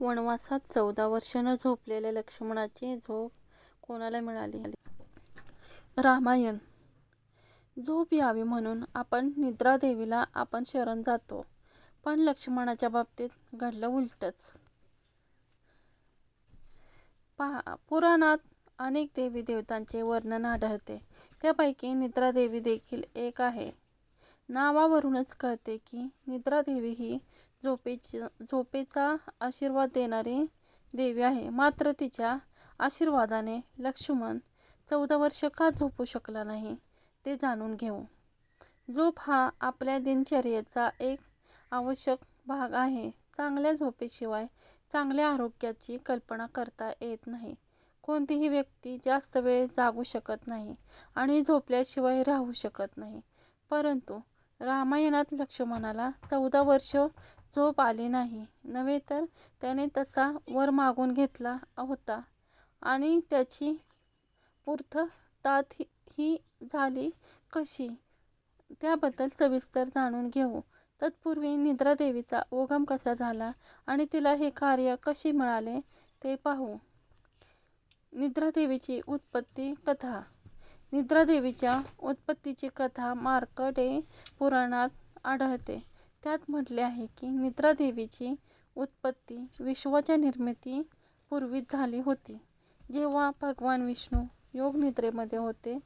वनवासात चौदा वर्षानं न झोपलेल्या लक्ष्मणाची झोप कोणाला मिळाली? रामायण झोप यावी म्हणून आपण निद्रादेवीला आपण शरण जातो. पण लक्ष्मणाच्या बाबतीत घडलं उलटच पहा पुराणात अनेक देवी देवतांचे वर्णन आढळते. त्यापैकी निद्रादेवी देखील एक आहे. नावावरूनच कळते की निद्रादेवी ही झोपेची झोपेचा आशीर्वाद देणारी देवी आहे. मात्र तिच्या आशीर्वादाने लक्ष्मण चौदा वर्ष का झोपू शकला नाही ते जाणून घेऊ. झोप हा आपल्या दिनचर्येचा एक आवश्यक भाग आहे. चांगल्या झोपेशिवाय चांगल्या आरोग्याची कल्पना करता येत नाही. कोणतीही व्यक्ती जास्त वेळ जागू शकत नाही आणि झोपल्याशिवाय राहू शकत नाही. परंतु रामायणात लक्ष्मणाला चौदा वर्ष झोप आली नाही नव्हे तर त्याने तसा वर मागून घेतला होता आणि त्याची पूर्तताही झाली कशी त्याबद्दल सविस्तर जाणून घेऊ. तत्पूर्वी निद्रादेवीचा उगम कसा झाला आणि तिला हे कार्य कसे मिळाले ते पाहू. निद्रादेवीची उत्पत्ती कथा निद्रादेवीच्या उत्पत्तीची कथा मार्कंडेय पुराणात आढळते. त्यात म्हटले आहे की निद्रादेवीची उत्पत्ती विश्वाच्या निर्मिती पूर्वीच झाली होती. जेव्हा भगवान विष्णू योगनिद्रेमध्ये होते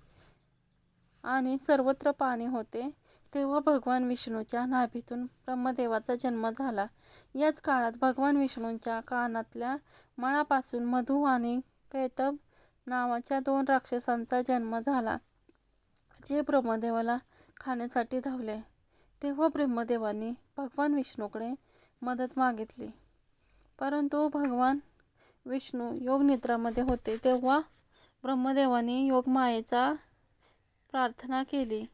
आणि सर्वत्र पाणी होते तेव्हा भगवान विष्णूच्या नाभीतून ब्रह्मदेवाचा जन्म झाला. याच काळात भगवान विष्णूंच्या कानातल्या मळापासून मधु आणि कैटभ नावाच्या दोन राक्षसांचा जन्म झाला जे ब्रह्मदेवाला खाण्यासाठी धावले. तेव्हा ब्रह्मदेवांनी भगवान विष्णूकडे मदत मागितली. परंतु भगवान विष्णू योगनिद्रामध्ये होते तेव्हा ब्रह्मदेवांनी योगमायेची प्रार्थना केली.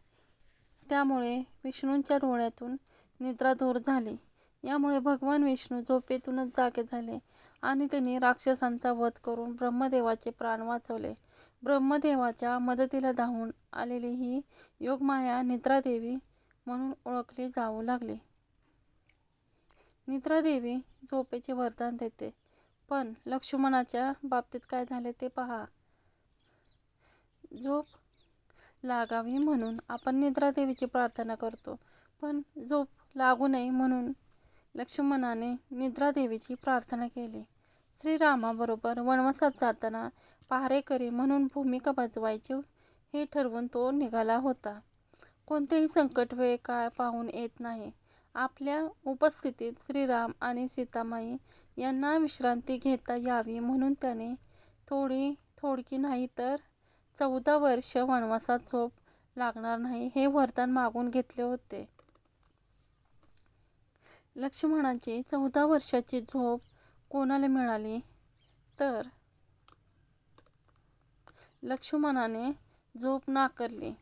त्यामुळे विष्णूंच्या डोळ्यातून निद्रा दूर झाली. यामुळे भगवान विष्णू झोपेतूनच जागे झाले आणि त्यांनी राक्षसांचा वध करून ब्रह्मदेवाचे प्राण वाचवले. ब्रह्मदेवाच्या मदतीला धावून आलेली ही योगमाया निद्रादेवी म्हणून ओळखली जाऊ लागली. निद्रादेवी झोपेचे वरदान देते. पण लक्ष्मणाच्या बाबतीत काय झाले ते पहा झोप लागावी म्हणून आपण निद्रादेवीची प्रार्थना करतो. पण झोप लागू नये म्हणून लक्ष्मणाने निद्रादेवीची प्रार्थना केली. श्रीरामाबरोबर वनवासात जाताना पहारेकरी म्हणून भूमिका बजवायची हे ठरवून तो निघाला होता. कोणतेही संकट वेळ काय पाहून येत नाही. आपल्या उपस्थितीत श्रीराम आणि सीतामाई यांना विश्रांती घेता यावी म्हणून त्याने थोडी थोडकी नाही तर चौदा वर्ष वनवासात झोप लागणार नाही हे वरदान मागून घेतले होते. लक्ष्मणाची चौदा वर्षाची झोप कोणाला मिळाली तर लक्ष्मणाने झोप नाकारली.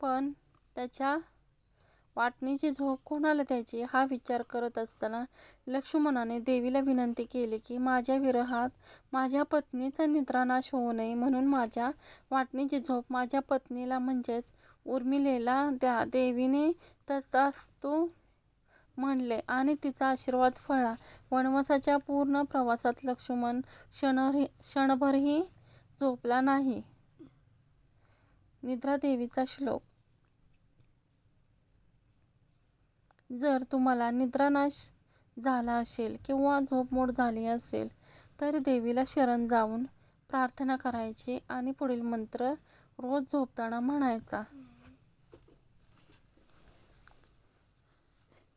पण त्याच्या वाटणीची झोप कोणाला द्यायची हा विचार करत असताना लक्ष्मणाने देवीला विनंती केली की माझ्या विरहात माझ्या पत्नीचा निद्रानाश होऊ नये म्हणून माझ्या वाटणीची झोप माझ्या पत्नीला म्हणजेच उर्मिलेला द्या. देवीने तथास्तु म्हणले आणि तिचा आशीर्वाद फळला. वनवासाच्या पूर्ण प्रवासात लक्ष्मण क्षणभरही झोपला नाही. निद्रादेवीचा श्लोक जर तुम्हाला निद्रानाश झाला असेल किंवा झोपमोड झाली असेल तर देवीला शरण जाऊन प्रार्थना करायची आणि पुढील मंत्र रोज झोपताना म्हणायचा.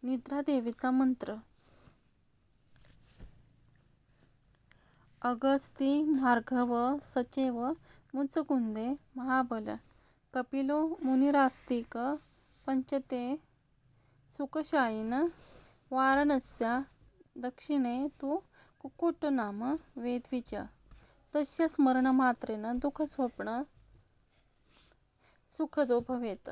निद्रादेवीचा मंत्र अगस्ती भार्गव सचेव मुचकुंदे महाबल कपिलो मुनिरास्तिक पंचते सुखशायीन वाराणस्या दक्षिणे तु कुक्कुटनाम वेदविच तस्य स्मरणमात्रेण दुःखस्वप्न सुखदो भवेत्.